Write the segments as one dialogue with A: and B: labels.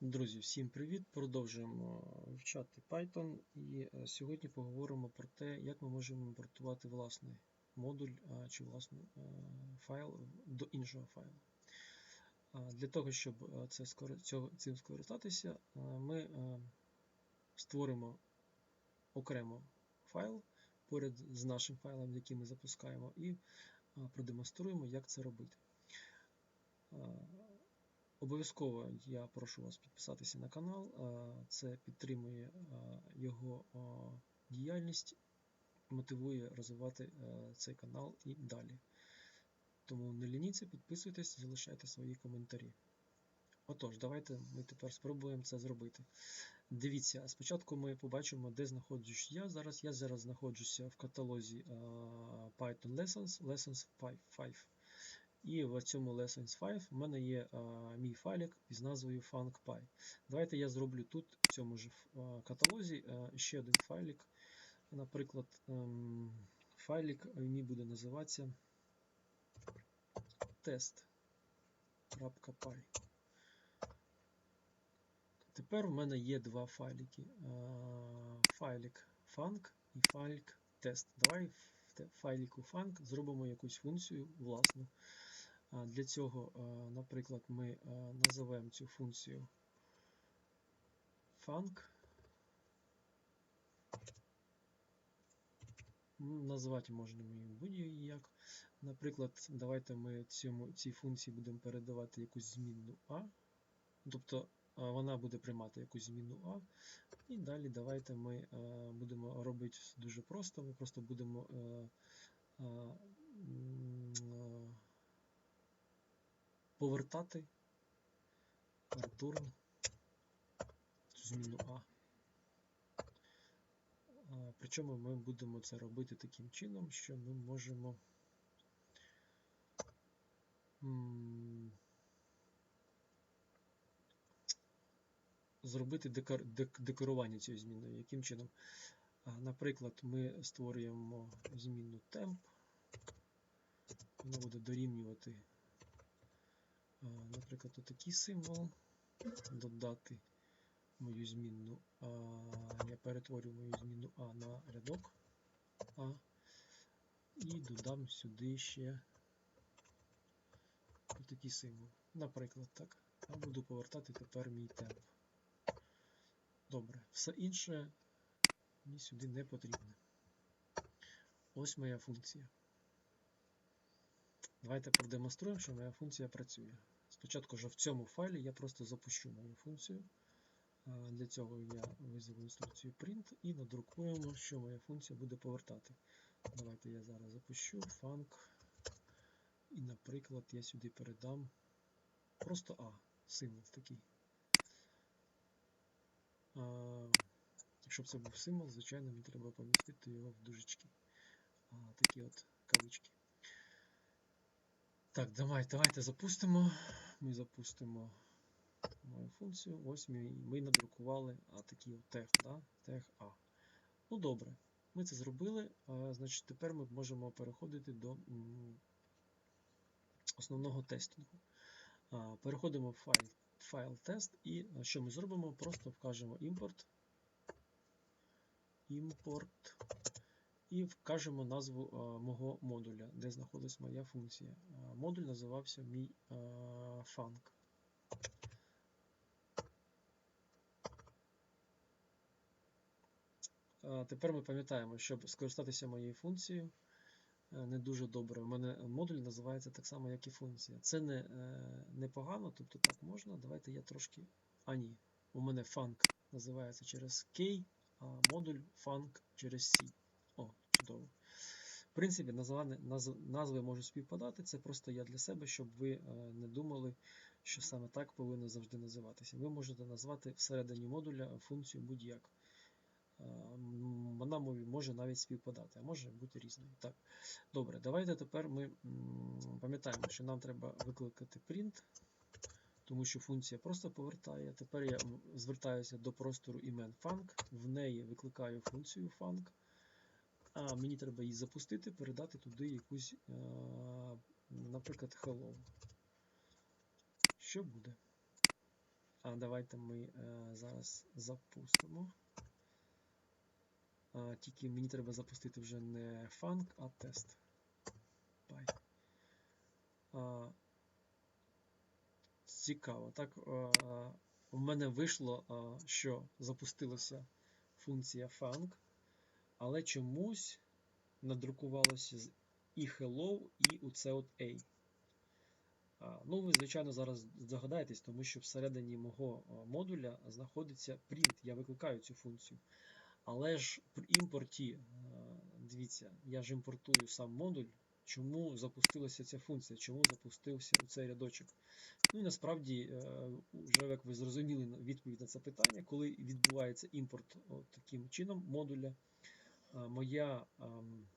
A: Друзі, всім привіт! Продовжуємо вивчати Python і е, сьогодні поговоримо про те, як ми можемо імпортувати власний модуль чи власний е, файл до іншого файлу. Для того, щоб е, це цим скористатися, е, ми е, створимо окремо файл поряд з нашим файлом, який ми запускаємо, і е, продемонструємо, як це робити. Обов'язково я прошу вас підписатися на канал. е, Це підтримує е, його діяльність, мотивує розвивати е, цей канал і далі. Тому не лініться, підписуйтесь, залишайте свої коментарі. Отож, давайте ми тепер спробуємо це зробити. Дивіться, спочатку ми побачимо, де знаходжусь я. Зараз я зараз знаходжуся в каталозі Python Lessons, Lessons 5. 5. І в цьому Lessons 5 в мене є а, мій файлик із назвою FunkPy. Давайте я зроблю тут, в цьому ж каталозі, а, ще один файлик. Наприклад, ем, файлик мій буде називатися test.py. Тепер в мене є два файлики. Файлик func і файлик test. Давай в файлику func зробимо якусь функцію власну. Для цього, наприклад, ми а, назовемо цю функцію func. М, Назвати можна її будь-як. Наприклад, давайте ми цьому, цій функції будемо передавати якусь змінну А. Тобто вона буде приймати якусь змінну А. І далі давайте ми будемо робити дуже просто. Ми просто будемо е, а, повертати return цю зміну А. Причому ми будемо це робити таким чином, що ми можемо зробити декор, дек- декорування цієї зміни. Яким чином? Наприклад, ми створюємо змінну temp, вона буде дорівнювати, наприклад, отакий символ, додати мою змінну А, я перетворю мою змінну А на рядок А і додам сюди ще такий символ. Наприклад, так. Я буду повертати тепер мій темп. Добре, все інше мені сюди не потрібно. Ось моя функція. Давайте продемонструємо, що моя функція працює. Спочатку ж в цьому файлі я просто запущу мою функцію. Для цього я визову інструкцію print і надрукуємо, що моя функція буде повертати. Давайте я зараз запущу func. І, наприклад, я сюди передам просто А, символ такий. А, Щоб це був символ, звичайно, мені треба помістити його в дужечки. А, Такі от кавички. Так, давай, давайте запустимо. Ми запустимо мою функцію. Ось ми, ми надрукували а, от тег, да? тег А. Ну добре, ми це зробили. А, значить, тепер ми можемо переходити до основного тестингу. А, переходимо в файл, файл тест і що ми зробимо? Просто вкажемо імпорт. Імпорт. І вкажемо назву а, мого модуля, де знаходиться моя функція. А, модуль називався мій а, func. Тепер ми пам'ятаємо, щоб скористатися моєю функцією е, не дуже добре. У мене модуль називається так само, як і функція. Це не, е, не погано, тобто так можна. Давайте я трошки. А ні. У мене func називається через K, а модуль func через C. Чудово. В принципі, назви можуть співпадати. Це просто я для себе, щоб ви е, не думали, що саме так повинно завжди називатися. Ви можете назвати всередині модуля функцію будь-як. Е, Вона може навіть співпадати, а може бути різною. Так, добре, давайте тепер ми пам'ятаємо, що нам треба викликати print, тому що функція просто повертає. Тепер я звертаюся до простору імен func, в неї викликаю функцію func, а мені треба її запустити, передати туди якусь, наприклад, hello. Що буде? А давайте ми е, зараз запустимо. Тільки мені треба запустити вже не func, а тест. А, цікаво. Так, у мене вийшло, що запустилася функція func, але чомусь надрукувалося і hello, і у це от A. Ну, ви, звичайно, зараз здогадаєтесь, тому що всередині мого модуля знаходиться print. Я викликаю цю функцію. Але ж при імпорті, дивіться, я ж імпортую сам модуль. Чому запустилася ця функція? Чому запустився цей рядочок? Ну і насправді, е, вже як ви зрозуміли відповідь на це питання, коли відбувається імпорт от таким чином модуля, моя, ам,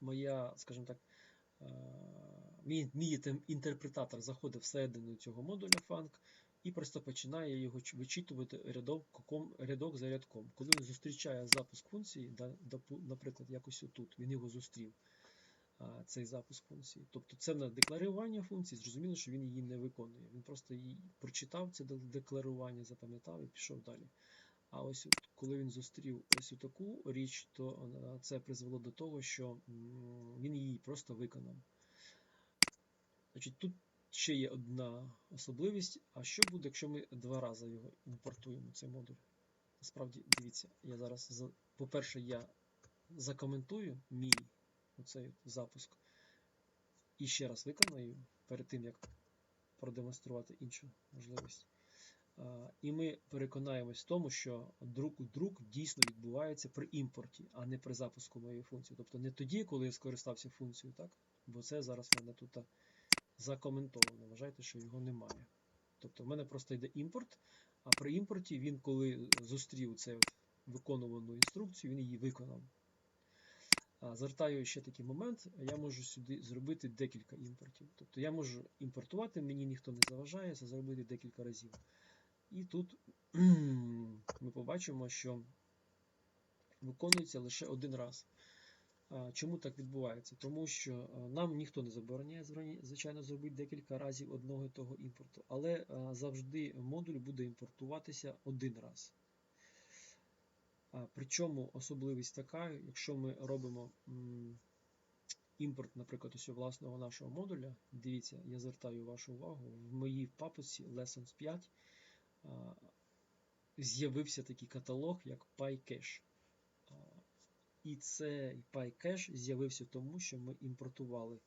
A: моя, скажімо так, е, мій, мій інтерпретатор заходить всередину цього модуля func і просто починає його вичитувати рядок, рядок за рядком. Коли він зустрічає запуск функції, наприклад, якось отут, він його зустрів, цей запуск функції. Тобто це на декларування функції, зрозуміло, що він її не виконує. Він просто її прочитав це декларування, запам'ятав і пішов далі. А ось коли він зустрів ось таку річ, то е, це призвело до того, що він її просто виконав. Значить, тут ще є одна особливість. А що буде, якщо ми два рази його імпортуємо, цей модуль? Насправді, дивіться, я зараз, по-перше, я закоментую мій оцей запуск і ще раз виконаю перед тим, як продемонструвати іншу можливість. І ми переконаємось в тому, що друк, друк дійсно відбувається при імпорті, а не при запуску моєї функції. Тобто не тоді, коли я скористався функцією, так? Бо це зараз в мене тут закоментовано. Вважайте, що його немає. Тобто в мене просто йде імпорт, а при імпорті він, коли зустрів цю виконувану інструкцію, він її виконав. Звертаю ще такий момент, я можу сюди зробити декілька імпортів. Тобто я можу імпортувати, мені ніхто не заважає це зробити декілька разів. І тут ми побачимо, що виконується лише один раз. Чому так відбувається? Тому що нам ніхто не забороняє, звичайно, зробити декілька разів одного і того імпорту, але завжди модуль буде імпортуватися один раз. Причому особливість така, якщо ми робимо імпорт, наприклад, ось власного нашого модуля, дивіться, я звертаю вашу увагу, в моїй папці Lessons 5 а, з'явився такий каталог, як PyCache. І цей PyCache з'явився тому, що ми імпортували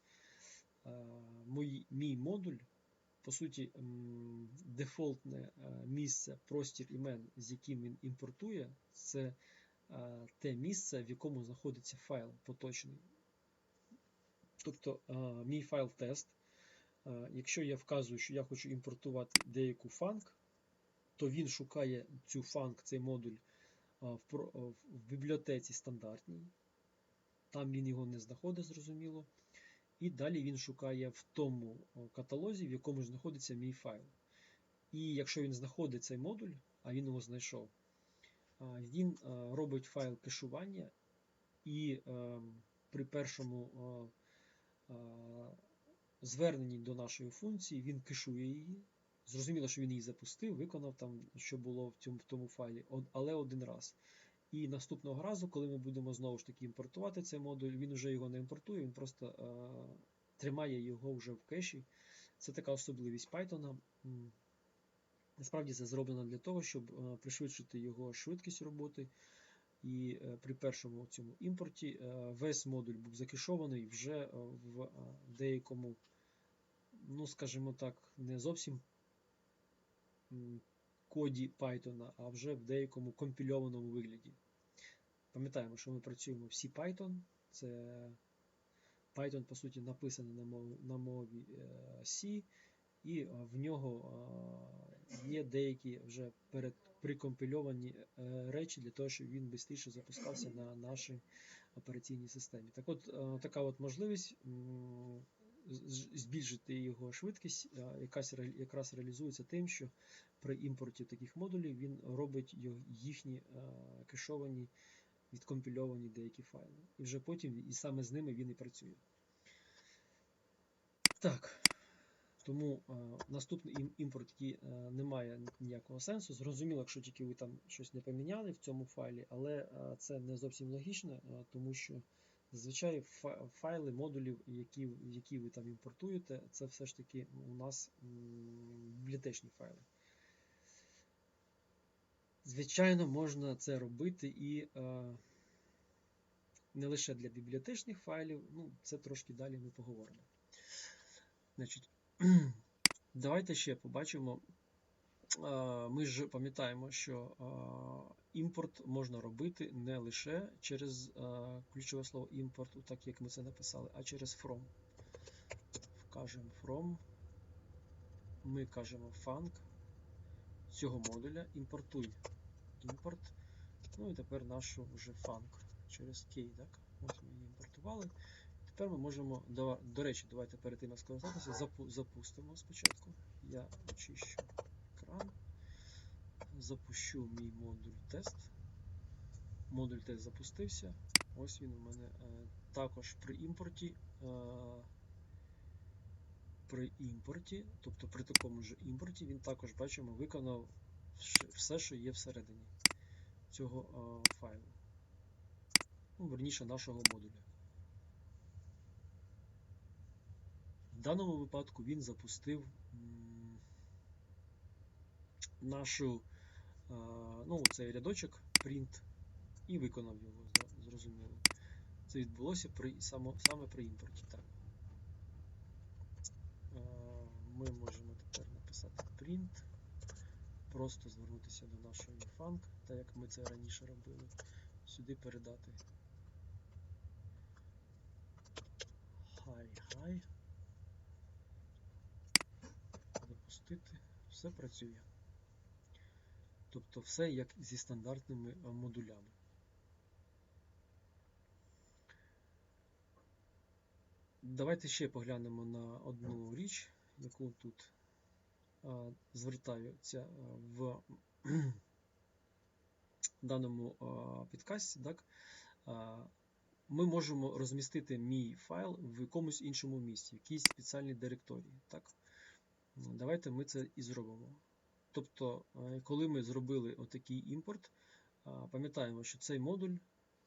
A: мій, мій модуль. По суті, дефолтне е, місце, простір імен, з яким він імпортує, це е, те місце, в якому знаходиться файл поточний. Тобто, е, мій файл тест, е, якщо я вказую, що я хочу імпортувати деяку фанк, то він шукає цю фанк, цей модуль в, бібліотеці стандартній. Там він його не знаходить, зрозуміло. І далі він шукає в тому каталозі, в якому знаходиться мій файл. І якщо він знаходить цей модуль, а він його знайшов, він робить файл кешування, і при першому зверненні до нашої функції він кешує її. Зрозуміло, що він її запустив, виконав там, що було в цьому в тому файлі, але один раз. І наступного разу, коли ми будемо знову ж таки імпортувати цей модуль, він вже його не імпортує, він просто е, тримає його вже в кеші. Це така особливість Python. Насправді це зроблено для того, щоб е, пришвидшити його швидкість роботи. І е, при першому цьому імпорті е, весь модуль був закешований вже е, в е, деякому, ну скажімо так, не зовсім коді Python, а вже в деякому компільованому вигляді. Пам'ятаємо, що ми працюємо в C-Python. Це Python, по суті, написаний на мові, е, C, і е, в нього е, є деякі вже перед прикомпільовані речі для того, щоб він швидше запускався на нашій операційній системі. Так от, така от можливість збільшити його швидкість, якась якраз реалізується тим, що при імпорті таких модулів він робить їхні кешовані, відкомпільовані деякі файли. І вже потім і саме з ними він і працює. Так. Тому е, наступний імпорт, який не має ніякого сенсу. Зрозуміло, якщо тільки ви там щось не поміняли в цьому файлі, але е, це не зовсім логічно, е, тому що зазвичай файли модулів, які, які ви там імпортуєте, це все ж таки у нас бібліотечні файли. Звичайно, можна це робити і е, не лише для бібліотечних файлів, ну, це трошки далі ми поговоримо. Значить, давайте ще побачимо. Е, Ми ж пам'ятаємо, що е, імпорт можна робити не лише через е, ключове слово імпорт, так як ми це написали, а через from. Вкажемо from. Ми кажемо func цього модуля, імпортуй імпорт. Ну і тепер нашу вже func через key. Так? Ось ми її імпортували. Тепер ми можемо, до, речі, давайте перед тим як скористатися, запустимо спочатку. Я очищу запущу мій модуль тест. Модуль тест запустився. Ось він у мене е, також при імпорті. Е, при імпорті, тобто при такому ж імпорті, він також бачимо виконав все, що є всередині цього е, файлу. Ну, верніше нашого модуля. В даному випадку він запустив нашу, ну, цей рядочок print і виконав його, зрозуміло. Це відбулося при, само, саме при імпорті. Так. Ми можемо тепер написати print, просто звернутися до нашої func, так як ми це раніше робили, сюди передати hi. запустити, все працює. Тобто все як зі стандартними е, модулями. Давайте ще поглянемо на одну річ, яку тут е, звертаються е, в даному підкасті. Так? Ми можемо розмістити мій файл в якомусь іншому місці, в якійсь спеціальній директорії. Так? Давайте ми це і зробимо. Тобто, е, коли ми зробили отакий імпорт, е, пам'ятаємо, що цей модуль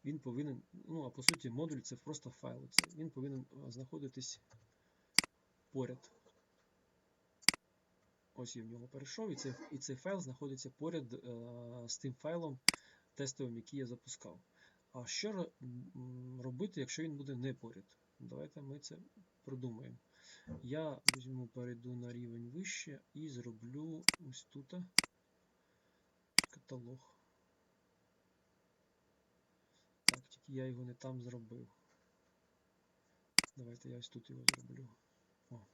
A: він повинен, ну а по суті, модуль це просто файл. Це, він повинен е, знаходитись поряд. Ось я в нього перейшов, і цей, і цей файл знаходиться поряд е, з тим файлом тестовим, який я запускав. А що робити, якщо він буде не поряд? Давайте ми це продумаємо. Я візьму, перейду на рівень вище і зроблю ось тут каталог. Так, тільки я його не там зробив. Давайте я ось тут його зроблю. О.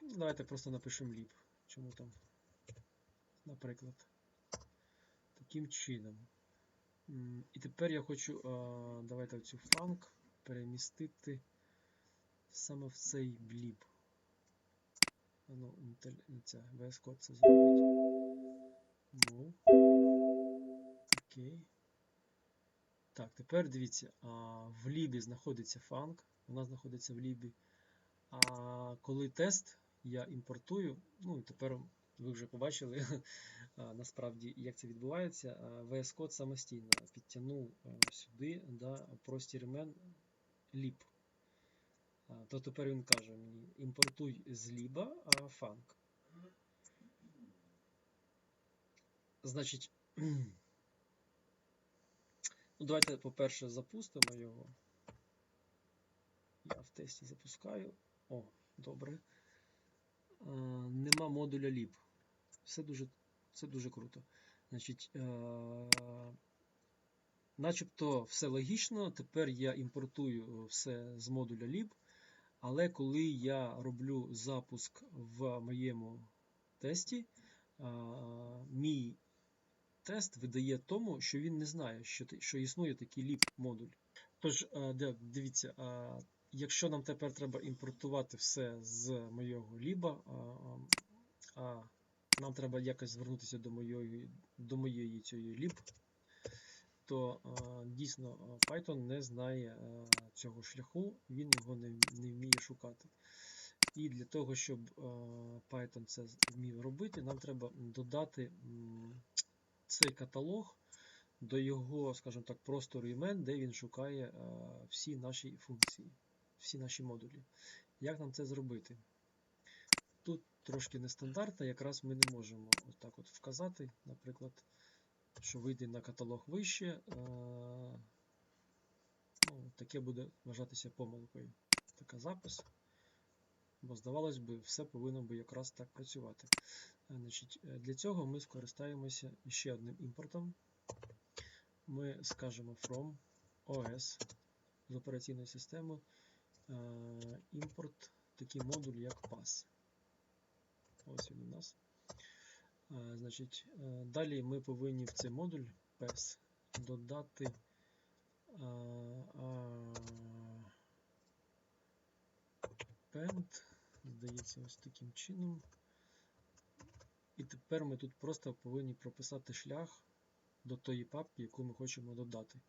A: Ну, Давайте просто напишемо ліп. Чому там, наприклад, таким чином. І тепер я хочу, давайте цю фанк перемістити саме в цей бліб. А Ну, інтель- не ця VS Code це зробить. Move. Окей. Так, тепер дивіться, в лібі знаходиться фанк, вона знаходиться в лібі. А коли тест я імпортую, ну і тепер ви вже побачили насправді, як це відбувається. VS Code самостійно підтягнув сюди да, простір імен. А, То тепер він каже мені: імпортуй з ліба фанк. Значить, ну, давайте, по-перше, запустимо його. Я в тесті запускаю. О, добре. Нема модуля lib. Все дуже, це дуже круто. Значить, е, начебто все логічно. Тепер я імпортую все з модуля lib. Але коли я роблю запуск в моєму тесті, а, мій тест видає тому, що він не знає, що, що існує такий lib модуль. Тож, де- дивіться, а, якщо нам тепер треба імпортувати все з моєго ліба, а, а, а нам треба якось звернутися до моєї, до моєї цієї ліб то е, дійсно е, Python не знає е, цього шляху, він його не, не вміє шукати. І для того, щоб Python це вмів робити, нам треба додати цей каталог до його, скажімо так, простору імен, де він шукає всі наші функції, всі наші модулі. Як нам це зробити? Трошки нестандартно, якраз ми не можемо отак от вказати, наприклад, що вийде на каталог вище. е, Ну, таке буде вважатися помилкою. Така запис. Бо, здавалось би, все повинно би якраз так працювати. Е, Значить, е, для цього ми скористаємося ще одним імпортом. Ми скажемо from OS з операційної системи імпорт такий модуль, як pass. Ось він у нас. Е, Значить, е, далі ми повинні в цей модуль PES додати е, append, здається, ось таким чином. І тепер ми тут просто повинні прописати шлях до тої папки, яку ми хочемо додати.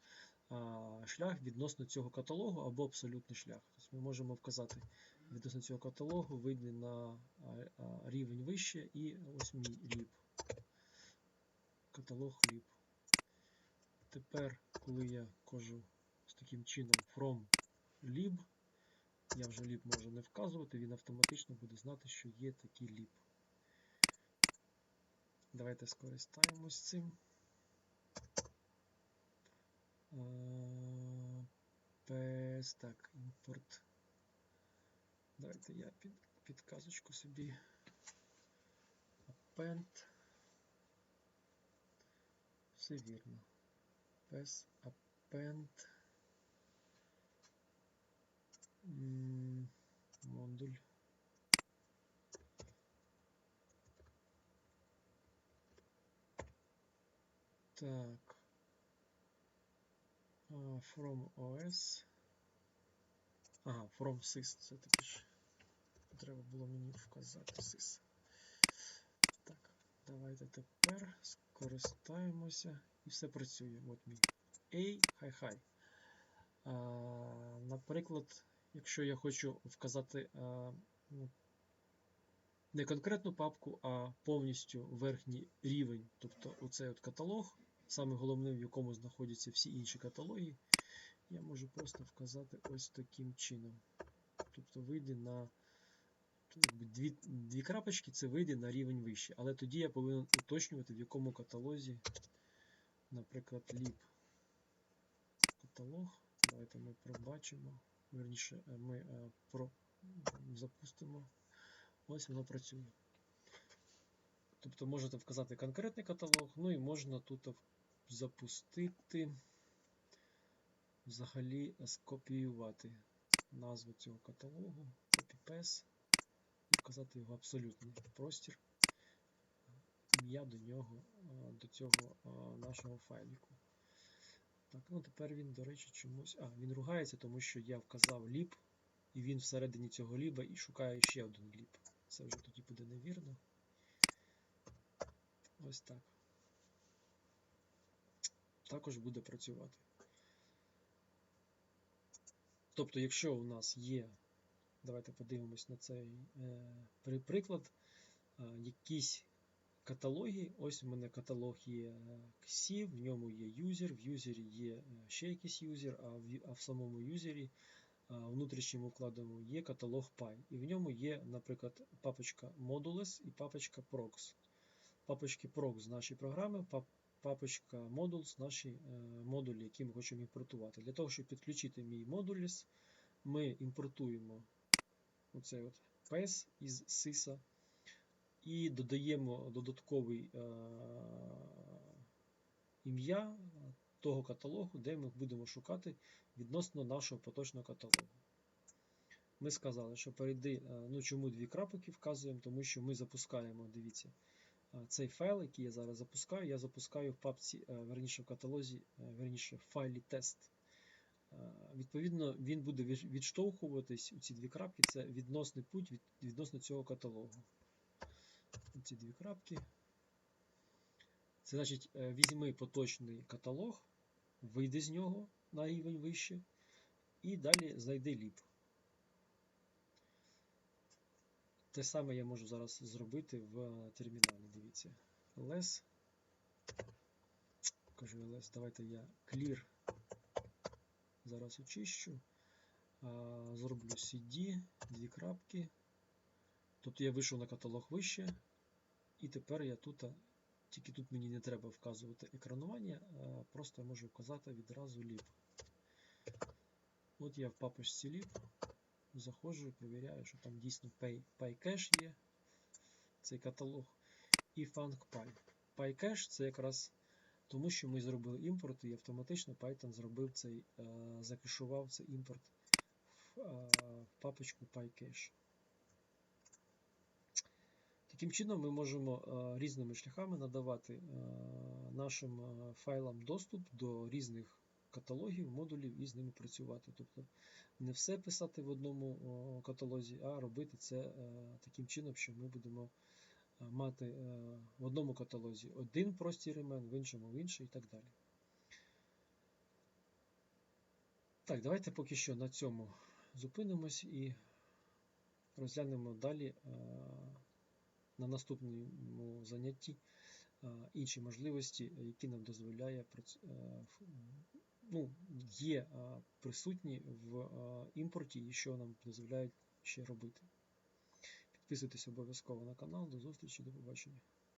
A: Шлях відносно цього каталогу або абсолютний шлях. Тобто ми можемо вказати відносно цього каталогу, вийде на рівень вище і ось мій ліп. Каталог ліп. Тепер, коли я кажу з таким чином from lib, я вже ліп можу не вказувати, він автоматично буде знати, що є такий ліп. Давайте скористаємось цим. Е, PS, так, імпорт. Давайте я під, підказочку собі. Append. Все вірно. PS append. Модуль. Так. А, From OS. Ага, from sys. Це таки ж. Треба було мені вказати sys. Так, давайте тепер скористаємося і все працює. От мій A, хай хай. Наприклад, якщо я хочу вказати а, ну, не конкретну папку, а повністю верхній рівень, тобто оцей от каталог, саме головне, в якому знаходяться всі інші каталоги, я можу просто вказати ось таким чином. Тобто вийде на дві, дві крапочки, це вийде на рівень вище. Але тоді я повинен уточнювати, в якому каталозі, наприклад, ліп каталог. Давайте ми пробачимо. Верніше, е, ми е, про, запустимо. Ось воно працює. Тобто можете вказати конкретний каталог, ну і можна тут запустити, взагалі скопіювати назву цього каталогу, copy-paste, і вказати його абсолютний простір, ім'я до нього, е, до цього е, нашого файліку. Так, ну тепер він, до речі, чомусь. А, він ругається, тому що я вказав ліп, і він всередині цього ліба і шукає ще один ліп. Це вже тоді буде невірно. Ось так. Також буде працювати. Тобто, якщо у нас є, давайте подивимось на цей е, приклад, е, якісь каталоги. Ось у мене каталог є XC, в ньому є юзер, в юзері є е, ще якийсь юзер, а в, а в самому юзері внутрішньому вкладеному є каталог Py. І в ньому є, наприклад, папочка Modules і папочка Prox. Папочки Prox з нашої програми, папочка Modules наші е, модулі, які ми хочемо імпортувати. Для того, щоб підключити мій Modules, ми імпортуємо оцей от PS із SIS і додаємо додатковий е, ім'я того каталогу, де ми будемо шукати відносно нашого поточного каталогу. Ми сказали, що перейди, ну чому дві крапки вказуємо, тому що ми запускаємо, дивіться, цей файл, який я зараз запускаю, я запускаю в папці, верніше в каталозі, верніше в файлі тест. Відповідно, він буде відштовхуватись у ці дві крапки, це відносний путь від, відносно цього каталогу. Ці дві крапки. Це значить, візьми поточний каталог вийди з нього на рівень вище, і далі знайди ліп. Те саме я можу зараз зробити в терміналі. Дивіться. ls. Кажу ls, давайте я clear. Зараз очищу. Зроблю CD, дві крапки. Тобто я вийшов на каталог вище. І тепер я тут, тільки тут мені не треба вказувати екранування, а просто я можу вказати відразу ліп. От я в папочці ліп. Заходжу і перевіряю, що там дійсно Py, PyCache є, цей каталог, і FunkPy. PyCache це якраз тому, що ми зробили імпорт, і автоматично Python зробив цей, е, закешував цей імпорт в, е, папочку PyCache. Таким чином, ми можемо е, різними шляхами надавати нашим файлам доступ до різних каталогів, модулів і з ними працювати. Тобто не все писати в одному каталозі, а робити це е, таким чином, що ми будемо е, мати е, в одному каталозі один простір імен, в іншому в інший і так далі. Так, давайте поки що на цьому зупинимось і розглянемо далі на наступному занятті інші можливості, які нам дозволяє ну, є присутні в імпорті і що нам дозволяють ще робити. Підписуйтесь обов'язково на канал. До зустрічі, до побачення.